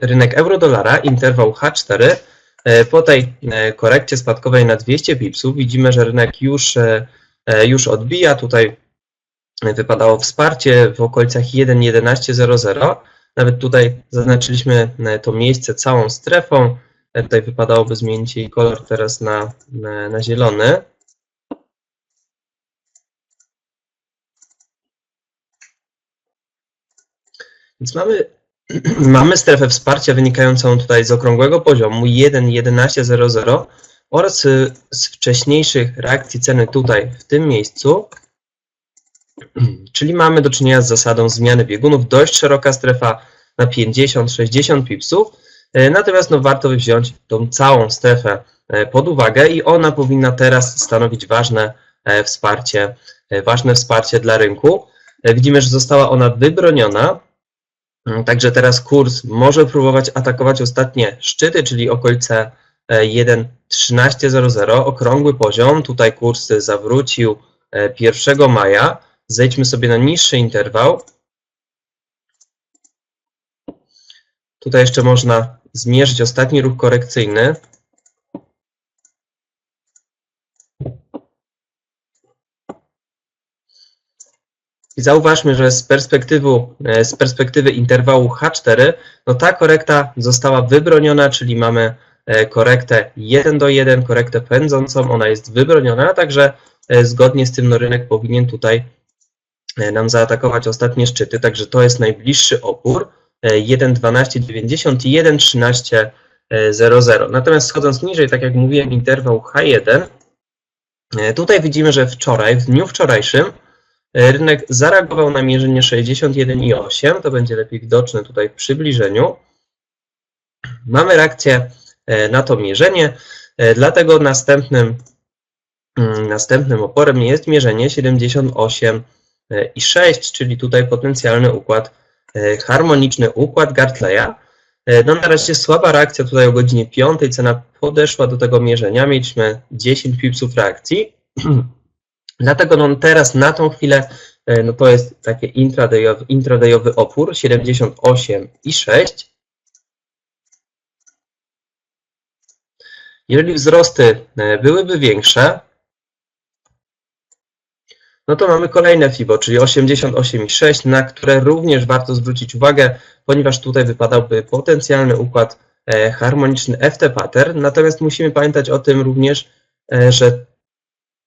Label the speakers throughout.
Speaker 1: rynek euro-dolara, interwał H4. E, Po tej e, korekcie spadkowej na 200 pipsów widzimy, że rynek już, e, już odbija. Tutaj wypadało wsparcie w okolicach 1.11.00. Nawet tutaj zaznaczyliśmy to miejsce całą strefą. Tutaj wypadałoby zmienić jej kolor teraz na, na, na zielony. Więc mamy, mamy strefę wsparcia wynikającą tutaj z okrągłego poziomu 1.11.00 oraz y, z wcześniejszych reakcji ceny tutaj w tym miejscu. Czyli mamy do czynienia z zasadą zmiany biegunów, dość szeroka strefa na 50-60 pipsów. E, Natomiast no, warto wziąć tą całą strefę e, pod uwagę i ona powinna teraz stanowić ważne e, wsparcie, ważne wsparcie dla rynku. Widzimy, że została ona wybroniona. Mm, Także teraz kurs może próbować atakować ostatnie szczyty, czyli okolice e, 1.1300, okrągły poziom. Tutaj kurs zawrócił e, 1 maja. Zejdźmy sobie na niższy interwał. Tutaj jeszcze można zmierzyć ostatni ruch korekcyjny. I zauważmy, że z e, z perspektywy interwału H4, no ta korekta została wybroniona, czyli mamy e, korektę 1 do 1, korektę pędzącą, ona jest wybroniona, także e, zgodnie z tym no, rynek powinien tutaj nam zaatakować ostatnie szczyty, także to jest najbliższy opór e, 1.1290 i 1.1300. Natomiast schodząc niżej, tak jak mówiłem, interwał H1, e, tutaj widzimy, że wczoraj, w dniu wczorajszym, rynek zareagował na mierzenie 61,8, to będzie lepiej widoczne tutaj w przybliżeniu. Mamy reakcję e, na to mierzenie, e, dlatego następnym, mm, następnym oporem jest mierzenie 78,6, czyli tutaj potencjalny układ e, harmoniczny układ Gartleya. E, No na razie słaba reakcja tutaj o godzinie 5, cena podeszła do tego mierzenia, mieliśmy 10 pipsów reakcji. Dlatego no teraz na tą chwilę e, no to jest taki intradayowy, intradayowy opór 78,6. Jeżeli wzrosty e, byłyby większe, no to mamy kolejne FIBO, czyli 88,6, na które również warto zwrócić uwagę, ponieważ tutaj wypadałby potencjalny układ e, harmoniczny FT pattern. Natomiast musimy pamiętać o tym również, że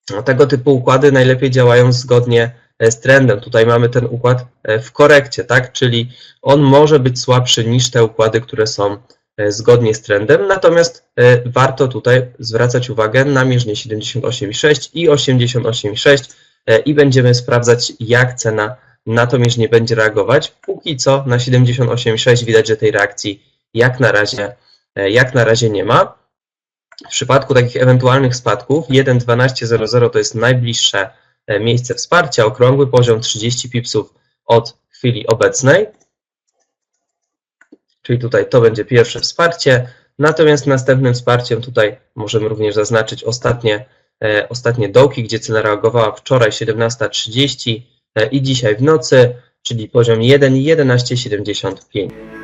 Speaker 1: tego typu układy najlepiej działają zgodnie e, z trendem. Tutaj mamy ten układ e, w korekcie, tak? Czyli on może być słabszy niż te układy, które są e, zgodnie z trendem. Natomiast warto tutaj zwracać uwagę na mierzenie 78,6 i 88,6 e, i będziemy sprawdzać, jak cena na to mierzenie będzie reagować. Póki co na 78,6 widać, że tej reakcji jak na razie, jak na razie nie ma. W przypadku takich ewentualnych spadków 1.12.00 to jest najbliższe e, miejsce wsparcia, okrągły poziom 30 pipsów od chwili obecnej. Czyli tutaj to będzie pierwsze wsparcie. Natomiast następnym wsparciem tutaj możemy również zaznaczyć ostatnie, e, ostatnie dołki, gdzie cena reagowała wczoraj 17.30 e, i dzisiaj w nocy, czyli poziom 1.1175.